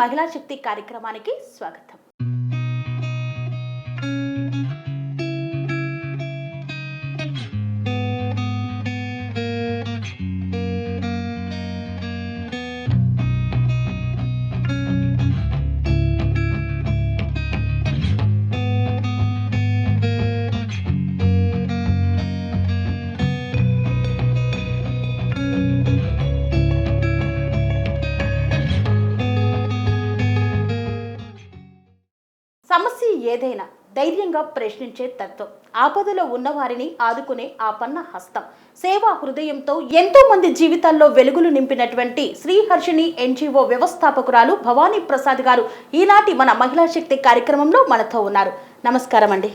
మహిళా శక్తి కార్యక్రమానికి స్వాగతం. ఏదైనా ధైర్యంగా ప్రశ్నించే తత్వం. ఆపదలో ఉన్నవారిని ఆదుకునే ఆపన్న హస్తం. సేవా హృదయంతో ఎంతో మంది జీవితాల్లో వెలుగులు నింపినటువంటి శ్రీహర్షిణి ఎన్జిఓ వ్యవస్థాపకురాలు భవానీ ప్రసాద్ గారు ఈనాటి మన మహిళా శక్తి కార్యక్రమంలో మనతో ఉన్నారు. నమస్కారం అండి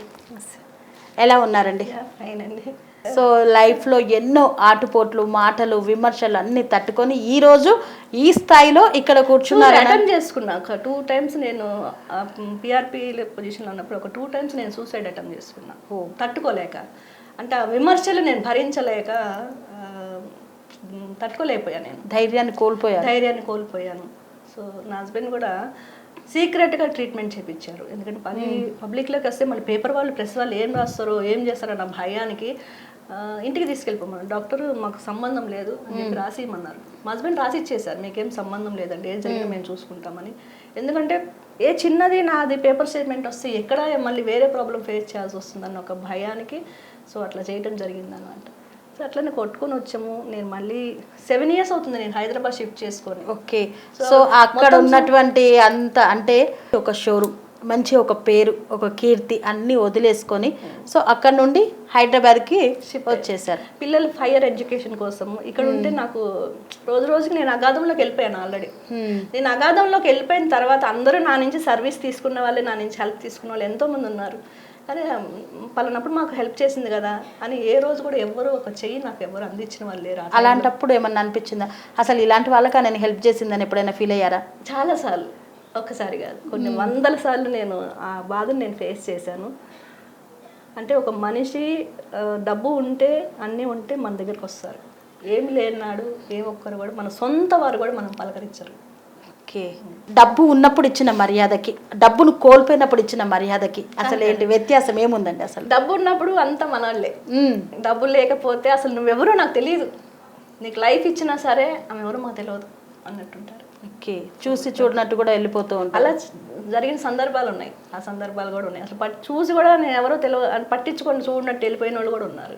ఎలా ఉన్నారండి? ఫైన్ అండి. సో లైఫ్లో ఎన్నో ఆటుపోట్లు మాటలు విమర్శలు అన్ని తట్టుకొని ఈ రోజు ఈ స్థాయిలో ఇక్కడ కూర్చున్నారు. అటెంప్ట్ చేసుకున్నా. ఒక టూ టైమ్స్ నేను పిఆర్పి పొజిషన్లో ఉన్నప్పుడు ఒక టూ టైమ్స్ నేను సూసైడ్ అటెంప్ట్ చేసుకున్నా. తట్టుకోలేక. అంటే ఆ విమర్శలు నేను భరించలేక తట్టుకోలేకపోయాను నేను. ధైర్యాన్ని కోల్పోయారు. ధైర్యాన్ని కోల్పోయాను. సో నా హస్బెండ్ కూడా సీక్రెట్గా ట్రీట్మెంట్ చేయించారు ఎందుకంటే పని పబ్లిక్లోకి వస్తే మళ్ళీ పేపర్ వాళ్ళు ప్రెస్ వాళ్ళు ఏం రాస్తారో ఏం చేస్తారో నా భయానికి ఇంటికి తీసుకెళ్ళిపోమన్నారు డాక్టర్ మాకు సంబంధం లేదు అని చెప్పి రాసి ఇమ్మన్నారు మా హస్బెండ్ రాసి ఇచ్చేసారు మీకేం సంబంధం లేదండి ఏం జరిగినా మేము. చూసుకుంటామని. ఎందుకంటే ఏ చిన్నది నాది పేపర్ స్టేట్మెంట్ వస్తే ఎక్కడ మళ్ళీ వేరే ప్రాబ్లం ఫేస్ చేయాల్సి వస్తుందన్న ఒక భయానికి సో అట్లా చేయడం జరిగింది అనమాట సో అట్లనే కొట్టుకొని వచ్చాము. నేను మళ్ళీ సెవెన్ ఇయర్స్ అవుతుంది నేను హైదరాబాద్ షిఫ్ట్ చేసుకొని. ఓకే. సో అక్కడ ఉన్నటువంటి అంత అంటే ఒక షోరూమ్. మంచి ఒక పేరు ఒక కీర్తి అన్ని వదిలేసుకొని సో అక్కడ నుండి హైదరాబాద్కి వచ్చేసారు. పిల్లలు హైయర్ ఎడ్యుకేషన్ కోసం ఇక్కడ ఉంటే నాకు రోజు రోజుకి నేను అగాధంలోకి వెళ్ళిపోయాను ఆల్రెడీ. నేను అగాధంలోకి వెళ్ళిపోయిన తర్వాత అందరూ నా నుంచి సర్వీస్ తీసుకున్న వాళ్ళే నా నుంచి హెల్ప్ తీసుకున్న వాళ్ళు ఎంతో మంది ఉన్నారు. కానీ పలానప్పుడు మాకు హెల్ప్ చేసింది కదా అని ఏ రోజు కూడా ఎవరు ఒక చెయ్యి నాకు ఎవరు అందించిన వాళ్ళు లేరు అలాంటప్పుడు ఏమన్నా అనిపించిందా? అసలు ఇలాంటి వాళ్ళకి నేను హెల్ప్ చేసిందని ఎప్పుడైనా ఫీల్ అయ్యారా? చాలాసార్లు ఒక్కసారి కాదు. కొన్ని వందల సార్లు నేను ఆ బాధను నేను ఫేస్ చేశాను. అంటే ఒక మనిషి డబ్బు ఉంటే అన్నీ ఉంటే మన దగ్గరికి వస్తారు. ఏమి లేనాడు ఏ ఒక్కరు కూడా మన సొంత వారు కూడా మనం పలకరించరు. ఓకే. డబ్బు ఉన్నప్పుడు ఇచ్చిన మర్యాదకి డబ్బును కోల్పోయినప్పుడు ఇచ్చిన మర్యాదకి అసలు ఏంటి వ్యత్యాసం? ఏముందండి అసలు? డబ్బు ఉన్నప్పుడు అంతా మనోళ్ళే. డబ్బు లేకపోతే అసలు నువ్వెవరో నాకు తెలియదు నీకు లైఫ్ ఇచ్చినా సరే ఆమె ఎవరో మాకు తెలియదు అన్నట్టుంటారు. ఓకే. చూసి చూడనట్టు కూడా వెళ్ళిపోతూ ఉంటారు. అలా జరిగిన సందర్భాలు ఉన్నాయి. ఆ సందర్భాలు కూడా ఉన్నాయి. అసలు చూసి కూడా నేను ఎవరో తెలియదు పట్టించుకొని చూడనట్టు వెళ్ళిపోయిన వాళ్ళు కూడా ఉన్నారు.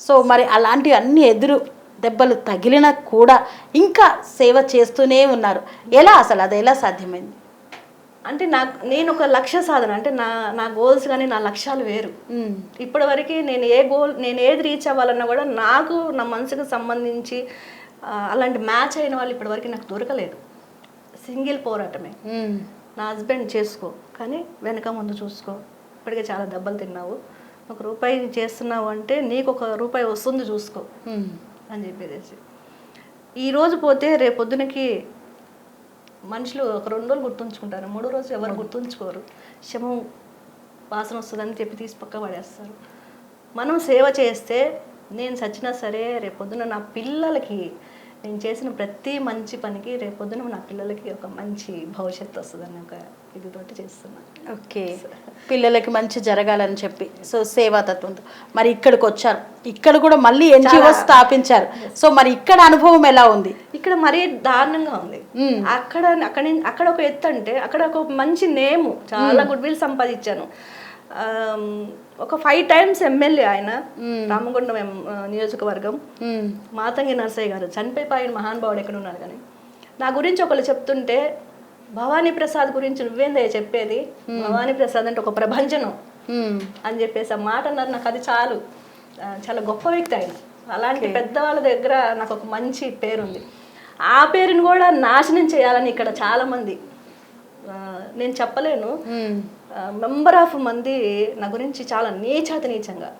సో మరి అలాంటి అన్ని ఎదురు దెబ్బలు తగిలినా కూడా ఇంకా సేవ చేస్తూనే ఉన్నారు. ఎలా అసలు? అది ఎలా సాధ్యమైంది? అంటే నాకు నేను ఒక లక్ష్య సాధన. అంటే నా నా గోల్స్ కానీ నా లక్ష్యాలు వేరు. ఇప్పటివరకు నేను ఏ గోల్ నేను ఏది రీచ్ అవ్వాలన్నా కూడా నాకు నా మనసుకు సంబంధించి అలాంటి మ్యాచ్ అయిన వాళ్ళు ఇప్పటివరకు నాకు దొరకలేదు. సింగిల్ పోరాటమే. నా హస్బెండ్ చేసుకో కానీ వెనక ముందు చూసుకో. ఇప్పటికే చాలా దెబ్బలు తిన్నావు. ఒక రూపాయి చేస్తున్నావు అంటే నీకు ఒక రూపాయి వస్తుంది చూసుకో. అని చెప్పేసి. ఈ రోజు పోతే రేపు పొద్దునకి మనుషులు ఒక రెండు రోజులు గుర్తుంచుకుంటారు. మూడో రోజు ఎవరు గుర్తుంచుకోరు. శమం వాసన వస్తుందని చెప్పి తీసి పక్క పడేస్తారు. మనం సేవ చేస్తే నేను చచ్చినా సరే రేపు పొద్దున నా పిల్లలకి నేను చేసిన ప్రతి మంచి పనికి రేపు పొద్దున నా పిల్లలకి ఒక మంచి భవిష్యత్తు వస్తుందని ఒక ఇదితోటి చేస్తున్నాను ఓకే. పిల్లలకి మంచి జరగాలని చెప్పి. సో సేవాతత్వంతో మరి ఇక్కడికి వచ్చారు. ఇక్కడ కూడా మళ్ళీ ఎన్జిఓ స్థాపించారు. సో మరి ఇక్కడ అనుభవం ఎలా ఉంది? ఇక్కడ మరీ దారుణంగా ఉంది. అక్కడ అక్కడ అక్కడ ఒక ఎత్తు అంటే అక్కడ ఒక మంచి నేము చాలా గుడ్ విల్ సంపాదించాను. ఒక ఫైవ్ టైమ్స్ ఎమ్మెల్యే ఆయన రామగుండం ఎం- ఆ, నియోజకవర్గం. మ్మ్. మాతంగి నర్సయ్య గారు చనిపోయిన మహానుభావుడు ఎక్కడ ఉన్నారు కానీ. నా గురించి ఒకళ్ళు చెప్తుంటే భవానీ ప్రసాద్ గురించి నువ్వేందయ్య చెప్పేది? భవానీ ప్రసాద్ అంటే ఒక ప్రభంజనం. అని చెప్పేసి ఆ మాట అన్నారు నాకు అది చాలు. చాలా గొప్ప వ్యక్తి ఆయన. అలాంటి పెద్దవాళ్ళ దగ్గర నాకు ఒక మంచి పేరుంది. ఆ పేరుని కూడా నాశనం చేయాలని ఇక్కడ చాలా మంది ఆ, నేను చెప్పలేను. మెంబర్ ఆఫ్ మంది నా గురించి చాలా నీచాతి నీచంగా.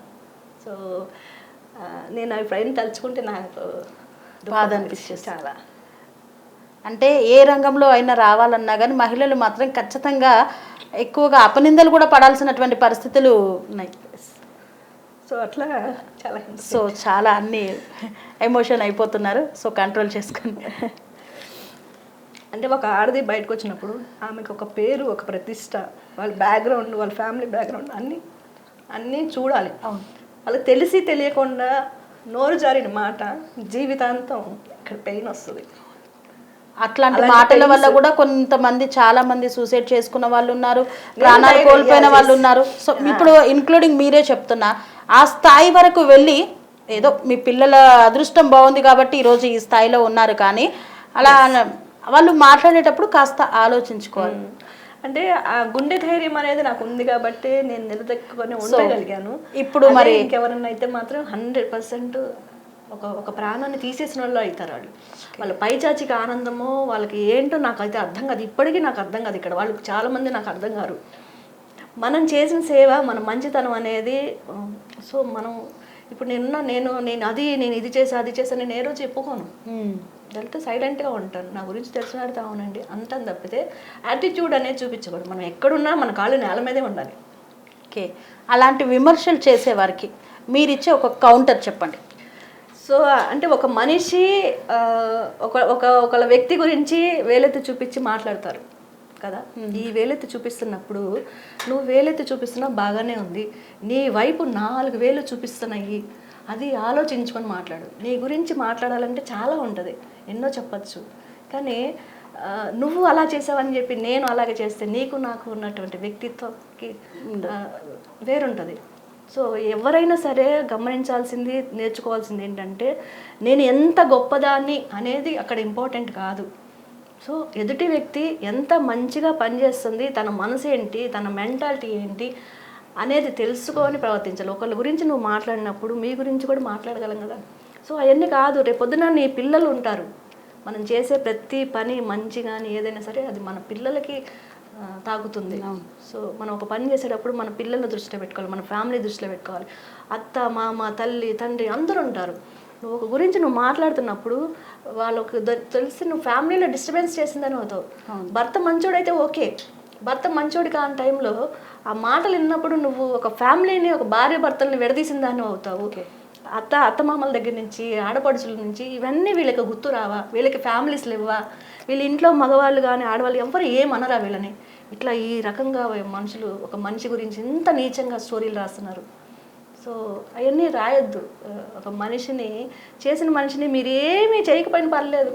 సో నేను అవి ఫ్రెండ్ తలుచుకుంటే నాకు బాధ అనిపిస్తుంది చాలా. అంటే ఏ రంగంలో అయినా రావాలన్నా కానీ మహిళలు మాత్రం ఖచ్చితంగా ఎక్కువగా అపనిందలు కూడా పడాల్సినటువంటి పరిస్థితులు ఉన్నాయి. సో అట్లా చాలా. సో చాలా అన్ని ఎమోషన్ అయిపోతున్నారు. సో కంట్రోల్ చేసుకోండి అంటే ఒక ఆడది బయటకు వచ్చినప్పుడు ఆమెకు ఒక పేరు ఒక ప్రతిష్ట వాళ్ళ బ్యాక్గ్రౌండ్ వాళ్ళ ఫ్యామిలీ బ్యాక్గ్రౌండ్ అన్నీ అన్నీ చూడాలి. వాళ్ళకి తెలిసి తెలియకుండా నోరు జారిన మాట జీవితాంతం ఇక్కడ పెయిన్ వస్తుంది. అట్లాంటి మాటల వల్ల కూడా కొంతమంది చాలా మంది సూసైడ్ చేసుకున్న వాళ్ళు ఉన్నారు ప్రాణాలు కోల్పోయిన వాళ్ళు. ఉన్నారు. సో ఇప్పుడు ఇంక్లూడింగ్ మీరే చెప్తున్నా ఆ స్థాయి వరకు వెళ్ళి ఏదో మీ పిల్లల అదృష్టం బాగుంది కాబట్టి ఈరోజు ఈ స్థాయిలో ఉన్నారు కానీ అలా వాళ్ళు మాట్లాడేటప్పుడు కాస్త ఆలోచించుకోవాలి. అంటే ఆ గుండె ధైర్యం అనేది నాకు ఉంది కాబట్టి నేను నిలదొక్కుని ఉండగలిగాను. ఇప్పుడు మరి- ఇంకెవరన్నా అయితే మాత్రం హండ్రెడ్ పర్సెంట్ ఒక ఒక ప్రాణాన్ని తీసేసిన వాళ్ళు అవుతారు వాళ్ళు. వాళ్ళ పైచాచిక ఆనందము వాళ్ళకి ఏంటో నాకు అయితే అర్థం కాదు. ఇప్పటికీ నాకు అర్థం కాదు ఇక్కడ. వాళ్ళు చాలా మంది నాకు అర్థం కారు. మనం చేసిన సేవ మన మంచితనం అనేది సో మనం ఇప్పుడు నేనున్న నేను నేను అది నేను ఇది చేసా అది చేసా నేను ఏ రోజు చెప్పుకోను. వెళ్తే సైలెంట్గా ఉంటాను. నా గురించి తెలిసిన వాడితే అవునండి. అంటాను తప్పితే యాటిట్యూడ్ అనేది చూపించకూడదు. మనం ఎక్కడున్నా మన కాళ్ళు నేల మీదే ఉండాలి. ఓకే. అలాంటి విమర్శలు చేసేవారికి మీరిచ్చే ఒక కౌంటర్ చెప్పండి. సో అంటే ఒక మనిషి ఒక ఒక వ్యక్తి గురించి వేలెత్తి చూపించి మాట్లాడతారు. కదా? ఈ వేలెత్తి చూపిస్తున్నప్పుడు నువ్వు వేలెత్తి చూపిస్తున్నా బాగానే ఉంది. నీ వైపు నాలుగు వేలు చూపిస్తున్నాయి. అది ఆలోచించుకొని మాట్లాడు. నీ గురించి మాట్లాడాలంటే చాలా ఉంటుంది. ఎన్నో చెప్పచ్చు. కానీ నువ్వు అలా చేసావని చెప్పి నేను అలాగే చేస్తే నీకు నాకు ఉన్నటువంటి వ్యక్తిత్వంకి వేరుంటుంది. సో ఎవరైనా సరే గమనించాల్సింది నేర్చుకోవాల్సింది ఏంటంటే నేను ఎంత గొప్పదాన్ని అనేది అక్కడ ఇంపార్టెంట్ కాదు. సో ఎదుటి వ్యక్తి ఎంత మంచిగా పనిచేస్తుంది తన మనసు ఏంటి తన మెంటాలిటీ ఏంటి అనేది తెలుసుకొని ప్రవర్తించాలి. ఒకళ్ళ గురించి నువ్వు మాట్లాడినప్పుడు మీ గురించి కూడా మాట్లాడగలం కదా. సో అవన్నీ కాదు రేపొద్దున నీ పిల్లలు ఉంటారు. మనం చేసే ప్రతి పని మంచి కానీ ఏదైనా సరే అది మన పిల్లలకి ఆ, తాకుతుంది. సో మనం ఒక పని చేసేటప్పుడు మన పిల్లల దృష్టిలో పెట్టుకోవాలి మన ఫ్యామిలీ దృష్టిలో పెట్టుకోవాలి. అత్త మామ తల్లి తండ్రి అందరూ ఉంటారు. నువ్వు ఒక గురించి నువ్వు మాట్లాడుతున్నప్పుడు వాళ్ళకు తెలిసి నువ్వు ఫ్యామిలీలో డిస్టర్బెన్స్ చేసిందని అవుతావు. భర్త మంచోడైతే ఓకే. భర్త మంచోడి కాని టైంలో ఆ మాటలు విన్నప్పుడు నువ్వు ఒక ఫ్యామిలీని ఒక భార్య భర్తల్ని విడదీసిన దాన్ని అవుతావు అత్త అత్తమామల దగ్గర నుంచి ఆడపడుచుల నుంచి ఇవన్నీ వీళ్ళకి గుర్తు రావా? వీళ్ళకి ఫ్యామిలీస్ లేవా? వీళ్ళ ఇంట్లో మగవాళ్ళు కానీ ఆడవాళ్ళు ఎవరు ఏమనరా వీళ్ళని? ఇట్లా ఈ రకంగా మనుషులు ఒక మనిషి గురించి ఇంత నీచంగా స్టోరీలు రాస్తున్నారు. సో అవన్నీ రాయొద్దు. ఒక మనిషిని చేసిన మనిషిని మీరు ఏమీ చేయకపోయినా పర్లేదు.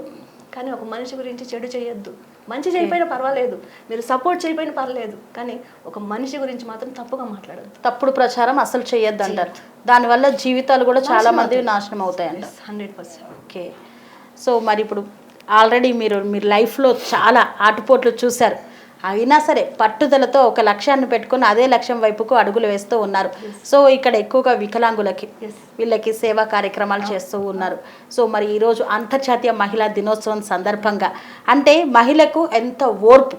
కానీ ఒక మనిషి గురించి చెడు చేయొద్దు. మంచి చేయకపోయినా పర్వాలేదు. మీరు సపోర్ట్ చేయకపోయినా పర్లేదు. కానీ ఒక మనిషి గురించి మాత్రం తప్పుగా మాట్లాడద్దు. తప్పుడు ప్రచారం అసలు చేయొద్దు అంటారు. దానివల్ల జీవితాలు కూడా చాలా మంది నాశనం అవుతాయంట. Hundred percent okay. సో మరి ఇప్పుడు ఆల్రెడీ మీరు మీరు లైఫ్లో చాలా ఆటుపోట్లు చూశారు. అయినా సరే పట్టుదలతో ఒక లక్ష్యాన్ని పెట్టుకొని అదే లక్ష్యం వైపుకు అడుగులు వేస్తూ ఉన్నారు. సో ఇక్కడ ఎక్కువగా వికలాంగులకి. వీళ్ళకి సేవా కార్యక్రమాలు చేస్తూ ఉన్నారు. సో మరి ఈరోజు అంతర్జాతీయ మహిళా దినోత్సవం సందర్భంగా అంటే మహిళకు ఎంత ఓర్పు?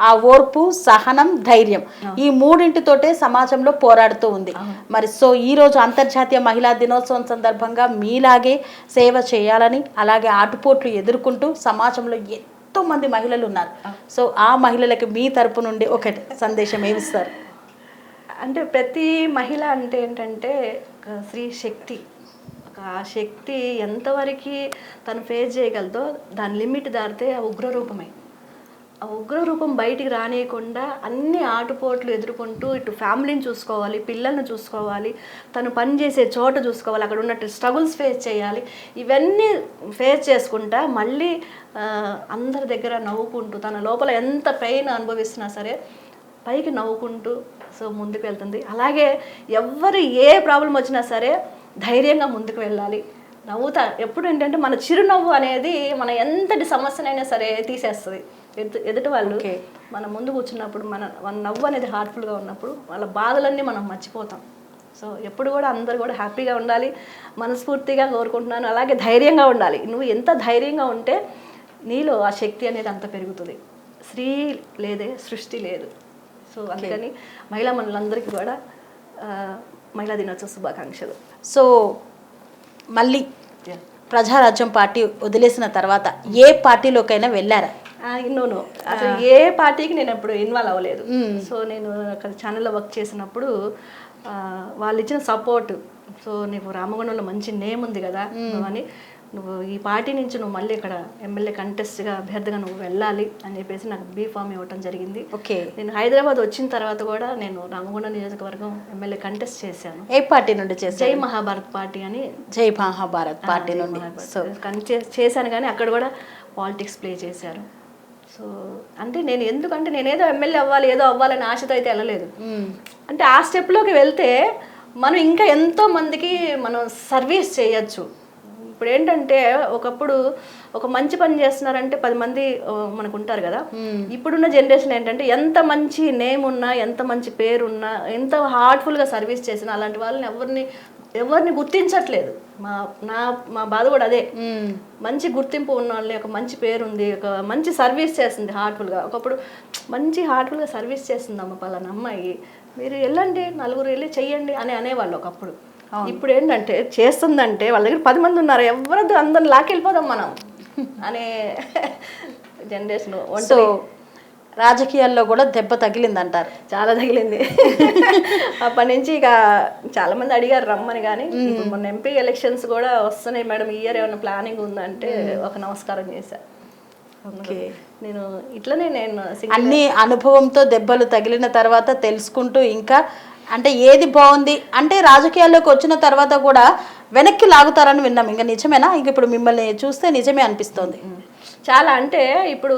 ఆ ఓర్పు సహనం ధైర్యం ఈ మూడింటితోటే సమాజంలో పోరాడుతూ ఉంది. మరి సో ఈ రోజు అంతర్జాతీయ మహిళా దినోత్సవం సందర్భంగా మీలాగే సేవ చేయాలని అలాగే ఆటుపోట్లు ఎదుర్కొంటూ సమాజంలో ఎంతో మంది మహిళలు ఉన్నారు. సో ఆ మహిళలకు మీ తరపు నుండి ఒక సందేశం ఏమిస్తారు? అంటే ప్రతి మహిళ అంటే ఏంటంటే ఒక స్త్రీ శక్తి. ఒక ఆ శక్తి ఎంతవరకు తను ఫేస్ చేయగలదో దాని లిమిట్ దాటితే ఆ ఉగ్ర రూపం బయటికి రానియకుండా అన్ని ఆటుపోట్లు ఎదుర్కొంటూ ఇటు ఫ్యామిలీని చూసుకోవాలి పిల్లల్ని చూసుకోవాలి తను పని చేసే చోట చూసుకోవాలి అక్కడ ఉన్నట్టు స్ట్రగుల్స్ ఫేస్ చేయాలి. ఇవన్నీ ఫేస్ చేసుకుంటా మళ్ళీ అందరి దగ్గర నవ్వుకుంటూ తన లోపల ఎంత పెయిన్ అనుభవిస్తున్నా సరే పైకి నవ్వుకుంటూ సో ముందుకు వెళ్తుంది. అలాగే ఎవరు ఏ ప్రాబ్లం వచ్చినా సరే ధైర్యంగా ముందుకు వెళ్ళాలి. నవ్వుతా. ఎప్పుడు ఏంటంటే మన చిరునవ్వు అనేది మన ఎంతటి సమస్యనైనా సరే తీసేస్తుంది. ఎదుటి వాళ్ళు. మన ముందు కూర్చున్నప్పుడు మన మన నవ్వు అనేది హార్ట్ఫుల్గా ఉన్నప్పుడు వాళ్ళ బాధలన్నీ మనం మర్చిపోతాం. సో ఎప్పుడు కూడా అందరు కూడా హ్యాపీగా ఉండాలి మనస్ఫూర్తిగా కోరుకుంటున్నాను అలాగే ధైర్యంగా ఉండాలి. నువ్వు ఎంత ధైర్యంగా ఉంటే నీలో ఆ శక్తి అనేది అంత పెరుగుతుంది. స్త్రీ లేదే సృష్టి లేదు. సో అందుకని మహిళా మనులందరికీ కూడా మహిళా దినోత్సవ శుభాకాంక్షలు. సో మళ్ళీ ప్రజారాజ్యం పార్టీ వదిలేసిన తర్వాత ఏ పార్టీలోకైనా వెళ్ళారా? నో అసలు ఏ పార్టీకి నేను ఎప్పుడు ఇన్వాల్వ్ అవ్వలేదు. సో నేను అక్కడ ఛానల్లో వర్క్ చేసినప్పుడు వాళ్ళు ఇచ్చిన సపోర్ట్ సో నీకు రామగుండంలో మంచి నేమ్ ఉంది కదా అని నువ్వు ఈ పార్టీ నుంచి నువ్వు మళ్ళీ ఇక్కడ ఎమ్మెల్యే కంటెస్ట్గా అభ్యర్థిగా నువ్వు వెళ్ళాలి అని చెప్పేసి నాకు బీ ఫామ్ ఇవ్వటం జరిగింది. ఓకే. నేను హైదరాబాద్ వచ్చిన తర్వాత కూడా నేను రామగుండ నియోజకవర్గం ఎమ్మెల్యే కంటెస్ట్ చేశాను. ఏ పార్టీ నుండి చేశారు? జై మహాభారత్ పార్టీ అని. జై మహాభారత్ పార్టీ నుండి. చేశాను కానీ అక్కడ కూడా పాలిటిక్స్ ప్లే చేశారు. సో అంటే నేను ఎందుకంటే నేను ఏదో ఎమ్మెల్యే అవ్వాలి ఏదో అవ్వాలని ఆశతో అయితే వెళ్ళలేదు. అంటే ఆ స్టెప్లోకి వెళ్తే మనం ఇంకా ఎంతో మందికి మనం సర్వీస్ చేయొచ్చు ఇప్పుడు ఏంటంటే ఒకప్పుడు ఒక మంచి పని చేస్తున్నారంటే పది మంది మనకు ఉంటారు కదా. ఇప్పుడున్న జనరేషన్ ఏంటంటే ఎంత మంచి నేమ్ ఉన్నా ఎంత మంచి పేరు ఉన్నా ఎంత హార్ట్ఫుల్గా సర్వీస్ చేసినా అలాంటి వాళ్ళని ఎవరిని ఎవరిని గుర్తించట్లేదు. మా నా మా బాధ కూడా అదే. మంచి గుర్తింపు ఉన్న వాళ్ళని ఒక మంచి పేరు ఉంది ఒక మంచి సర్వీస్ చేస్తుంది హార్ట్ఫుల్గా. ఒకప్పుడు మంచి హార్ట్ఫుల్గా సర్వీస్ చేస్తుంది అమ్మ పలానా అమ్మాయి. మీరు వెళ్ళండి నలుగురు వెళ్ళి చెయ్యండి అని అనేవాళ్ళు ఒకప్పుడు. ఇప్పుడు ఏంటంటే చేస్తుందంటే వాళ్ళ దగ్గర పది మంది ఉన్నారు ఎవరద్దు అందరిని లాకెళ్ళిపోదాం మనం అనే జనరేషన్. సో రాజకీయాల్లో కూడా దెబ్బ తగిలిందంటారు. చాలా తగిలింది. అప్పటి నుంచి ఇక చాలా మంది అడిగారు రమ్మని కానీ మొన్న ఎంపీ ఎలక్షన్స్ కూడా వస్తున్నాయి మేడం ఈ ఇయర్ ఏమైనా ప్లానింగ్ ఉందంటే ఒక నమస్కారం చేశా. ఓకే నేను ఇట్లనే నేను అన్ని అనుభవంతో దెబ్బలు తగిలిన తర్వాత తెలుసుకుంటూ ఇంకా అంటే ఏది బాగుంది అంటే రాజకీయాల్లోకి వచ్చిన తర్వాత కూడా వెనక్కి లాగుతారని విన్నాం. ఇంకా నిజమేనా? ఇంక ఇప్పుడు మిమ్మల్ని చూస్తే నిజమే అనిపిస్తోంది. చాలా అంటే ఇప్పుడు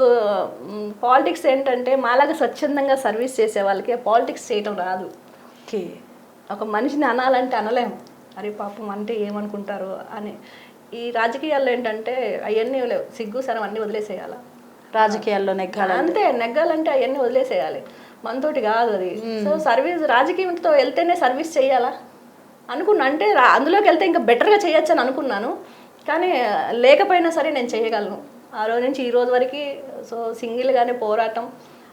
పాలిటిక్స్ ఏంటంటే మాలాగా స్వచ్ఛందంగా సర్వీస్ చేసే వాళ్ళకి పాలిటిక్స్ చేయటం రాదు. ఓకే. ఒక మనిషిని అనాలంటే అనలేం. అరే పాపం అంటే ఏమనుకుంటారు అని. ఈ రాజకీయాల్లో ఏంటంటే అవన్నీ లేవు సిగ్గు సరం అన్నీ వదిలేసేయాల? రాజకీయాల్లో నెగ్గాల అంతే నెగ్గాలంటే అవన్నీ వదిలేసేయాలి. మనతోటి కాదు అది. సో సర్వీస్ రాజకీయంతో వెళ్తేనే సర్వీస్ చేయాలా? అనుకున్నా అంటే అందులోకి వెళ్తే ఇంకా బెటర్గా చేయొచ్చు అని అనుకున్నాను. కానీ లేకపోయినా సరే నేను చేయగలను. ఆ రోజు నుంచి ఈ రోజు వరకు సో సింగిల్గానే పోరాటం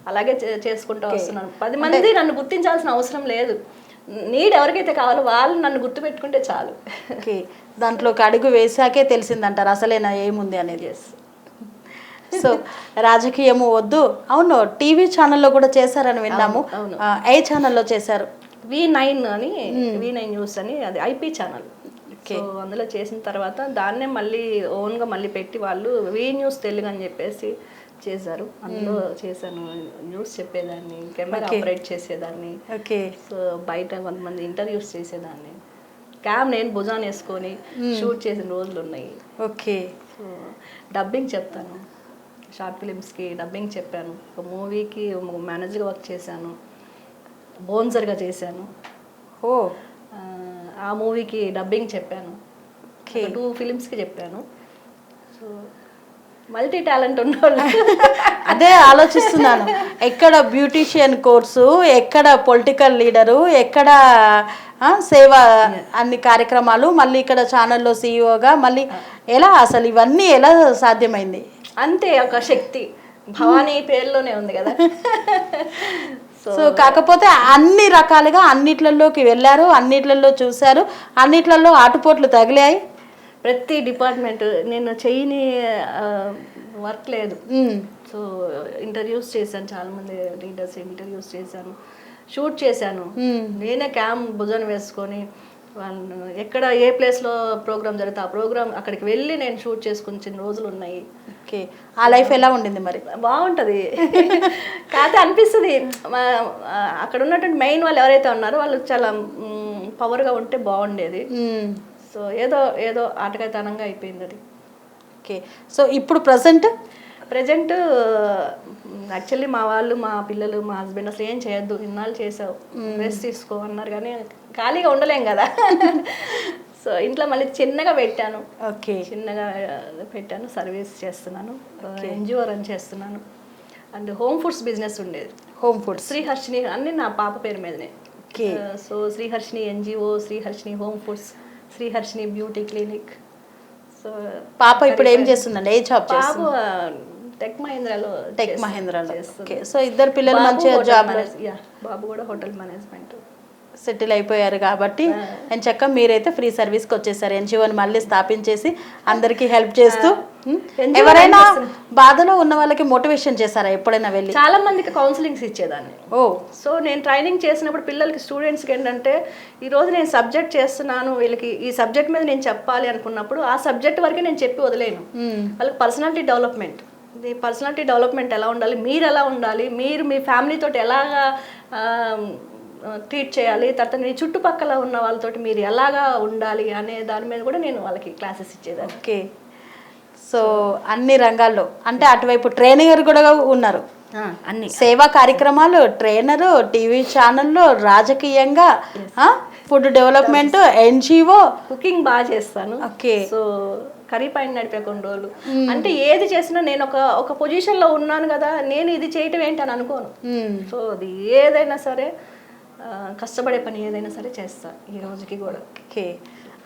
అలాగే చే- చేసుకుంటూ వస్తున్నాను. పది మంది నన్ను గుర్తించాల్సిన అవసరం లేదు. నీడ్ ఎవరికైతే కావాలో వాళ్ళు నన్ను గుర్తుపెట్టుకుంటే చాలు. ఓకే. దాంట్లోకి అడుగు వేసాకే తెలిసిందంటారు. అసలేనా ఏముంది అనేది? సో రాజకీయము వద్దు. అవును టీవీ ఛానల్లో కూడా చేశారని విన్నాము. ఏ ఛానల్లో చేశారు? వి నైన్ అని వి నైన్ న్యూస్ అని అది ఐపీ ఛానల్. సో అందులో చేసిన తర్వాత దాన్నే మళ్ళీ ఓన్గా మళ్ళీ పెట్టి వాళ్ళు వి న్యూస్ తెలుగు అని చెప్పేసి చేశారు. అందులో చేశాను న్యూస్ చెప్పేదాన్ని కెమెరా ఆపరేట్ చేసేదాన్ని. ఓకే. సో బయట కొంతమంది ఇంటర్వ్యూస్ చేసేదాన్ని. క్యామ్ నేను భుజాన్ వేసుకొని షూట్ చేసిన రోజులు ఉన్నాయి. ఓకే. డబ్బింగ్ చెప్తాను. షార్ట్ ఫిలిమ్స్కి డబ్బింగ్ చెప్పాను. ఒక మూవీకి మేనేజర్గా వర్క్ చేశాను. బోన్సర్గా చేశాను. ఓ. ఆ, మూవీకి డబ్బింగ్ చెప్పాను. టూ ఫిలిమ్స్కి చెప్పాను. సో మల్టీ టాలెంట్ ఉన్నవాళ్ళు అదే ఆలోచిస్తున్నాను. ఎక్కడ బ్యూటీషియన్ కోర్సు ఎక్కడ పొలిటికల్ లీడరు ఎక్కడ సేవ అన్ని కార్యక్రమాలు మళ్ళీ ఇక్కడ ఛానల్లో సీఈఓగా మళ్ళీ ఎలా అసలు ఇవన్నీ ఎలా సాధ్యమైంది? అంతే ఒక శక్తి. భవానీ పేరులోనే ఉంది కదా. సో సో కాకపోతే అన్ని రకాలుగా అన్నిట్లలోకి వెళ్ళారు అన్నిట్లలో చూశారు అన్నిట్లలో ఆటుపోట్లు తగిలాయి. ప్రతి డిపార్ట్మెంట్ నేను చేయని వర్క్ లేదు. సో ఇంటర్వ్యూస్ చేశాను చాలా మంది లీడర్స్ ఇంటర్వ్యూస్ చేశాను షూట్ చేశాను. నేనే క్యామ్ భుజన వేసుకొని వాళ్ళు ఎక్కడ ఏ ప్లేస్లో ప్రోగ్రామ్ జరిగితే ఆ ప్రోగ్రామ్ అక్కడికి వెళ్ళి నేను షూట్ చేసుకుని రోజులు ఉన్నాయి. ఓకే. ఆ లైఫ్ ఎలా ఉండింది మరి? బాగుంటుంది. కాకపోతే అనిపిస్తుంది అక్కడ ఉన్నటువంటి మెయిన్ వాళ్ళు ఎవరైతే ఉన్నారో వాళ్ళు చాలా పవర్గా ఉంటే బాగుండేది. సో ఏదో ఏదో ఆటకాయతనంగా అయిపోయింది అది. ఓకే. సో ఇప్పుడు ప్రజెంట్? ప్రజెంట్ యాక్చువల్లీ మా వాళ్ళు మా పిల్లలు మా హస్బెండ్ అసలు ఏం చేయొద్దు. ఇన్నాళ్ళు చేసావు. రెస్ట్ తీసుకో అన్నారు కానీ ఖాళీగా ఉండలేం కదా. సో ఇంట్లో మళ్ళీ చిన్నగా పెట్టాను. ఓకే. చిన్నగా పెట్టాను సర్వీస్ చేస్తున్నాను. ఎన్జిఓ రన్ చేస్తున్నాను. అండ్ హోమ్ ఫుడ్స్ బిజినెస్ ఉండేది. Home foods. శ్రీహర్షిని అన్ని నా పాప పేరు మీదనే. Okay. So Sriharshini NGO Sriharshini home foods. Sriharshini beauty clinic. So పాప ఇప్పుడు ఏం చేస్తుందండి? ఏ జాబ్ బాబు చేస్తుంది? టెక్ మహీంద్రాలో టెక్. మహేంద్రలో. ఓకే. సో ఇద్దరు పిల్లలు మంచిగా జాబ్ బాబు కూడా హోటల్ మేనేజ్మెంట్. సెటిల్ అయిపోయారు కాబట్టి నేను చక్క మీరైతే ఫ్రీ సర్వీస్కి వచ్చేసారు. ఎన్జిఓని మళ్ళీ స్థాపించేసి అందరికీ హెల్ప్ చేస్తూ? NGO ఎవరైనా బాధలో ఉన్న వాళ్ళకి మోటివేషన్ చేశారా ఎప్పుడైనా వెళ్ళి? చాలా మందికి కౌన్సిలింగ్స్ ఇచ్చేదాన్ని. ఓ. సో నేను ట్రైనింగ్ చేసినప్పుడు పిల్లలకి స్టూడెంట్స్కి ఏంటంటే ఈరోజు నేను సబ్జెక్ట్ చేస్తున్నాను వీళ్ళకి ఈ సబ్జెక్ట్ మీద నేను చెప్పాలి అనుకున్నప్పుడు ఆ సబ్జెక్ట్ వరకే నేను చెప్పి వదిలేను. వాళ్ళకి పర్సనాలిటీ డెవలప్మెంట్. ఇది పర్సనాలిటీ డెవలప్మెంట్ ఎలా ఉండాలి మీరు ఎలా ఉండాలి మీరు మీ ఫ్యామిలీ తోటి ఎలాగా ట్రీట్ చేయాలి. తర్వాత మీ చుట్టుపక్కల ఉన్న వాళ్ళతోటి మీరు ఎలాగా ఉండాలి అనే దాని మీద కూడా నేను వాళ్ళకి క్లాసెస్ ఇచ్చేదాన్ని. ఓకే. సో అన్ని రంగాల్లో అంటే అటువైపు ట్రైనర్ కూడా ఉన్నారు. అన్ని. సేవా కార్యక్రమాలు ట్రైనరు టీవీ ఛానల్లో రాజకీయంగా ఫుడ్ డెవలప్మెంట్ ఎన్జిఓ కుకింగ్ బాగా చేస్తాను. ఓకే. సో కర్రీ పాయింట్ నడిపే కొన్ని రోజులు. అంటే ఏది చేసినా నేను ఒక ఒక పొజిషన్లో ఉన్నాను కదా నేను ఇది చేయటం ఏంటి అని అనుకోను. సో అది ఏదైనా సరే కష్టపడే పని ఏదైనా సరే చేస్తా ఈ రోజుకి కూడా. ఓకే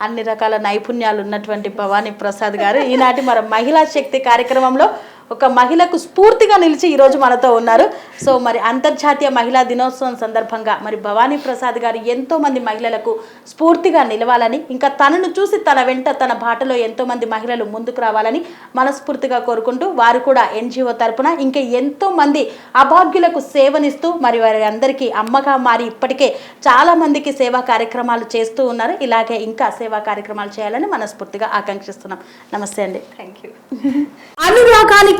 అన్ని రకాల నైపుణ్యాలు ఉన్నటువంటి భవానీ ప్రసాద్ గారు ఈనాటి మన మహిళా శక్తి కార్యక్రమంలో ఒక మహిళకు స్ఫూర్తిగా నిలిచి ఈరోజు మనతో ఉన్నారు. సో మరి అంతర్జాతీయ మహిళా దినోత్సవం సందర్భంగా మరి భవానీ ప్రసాద్ గారు ఎంతో మంది మహిళలకు స్ఫూర్తిగా నిలవాలని ఇంకా తనను చూసి తన వెంట తన బాటలో ఎంతో మంది మహిళలు ముందుకు రావాలని మనస్ఫూర్తిగా కోరుకుంటూ వారు కూడా ఎన్జిఓ తరపున ఇంకా ఎంతో మంది అభాగ్యులకు సేవనిస్తూ మరి వారి అందరికీ అమ్మగా మారి ఇప్పటికే చాలా మందికి సేవా కార్యక్రమాలు చేస్తూ ఉన్నారు. ఇలాగే ఇంకా సేవా కార్యక్రమాలు చేయాలని మనస్ఫూర్తిగా ఆకాంక్షిస్తున్నాం. నమస్తే అండి. Thank you అనురాగానికి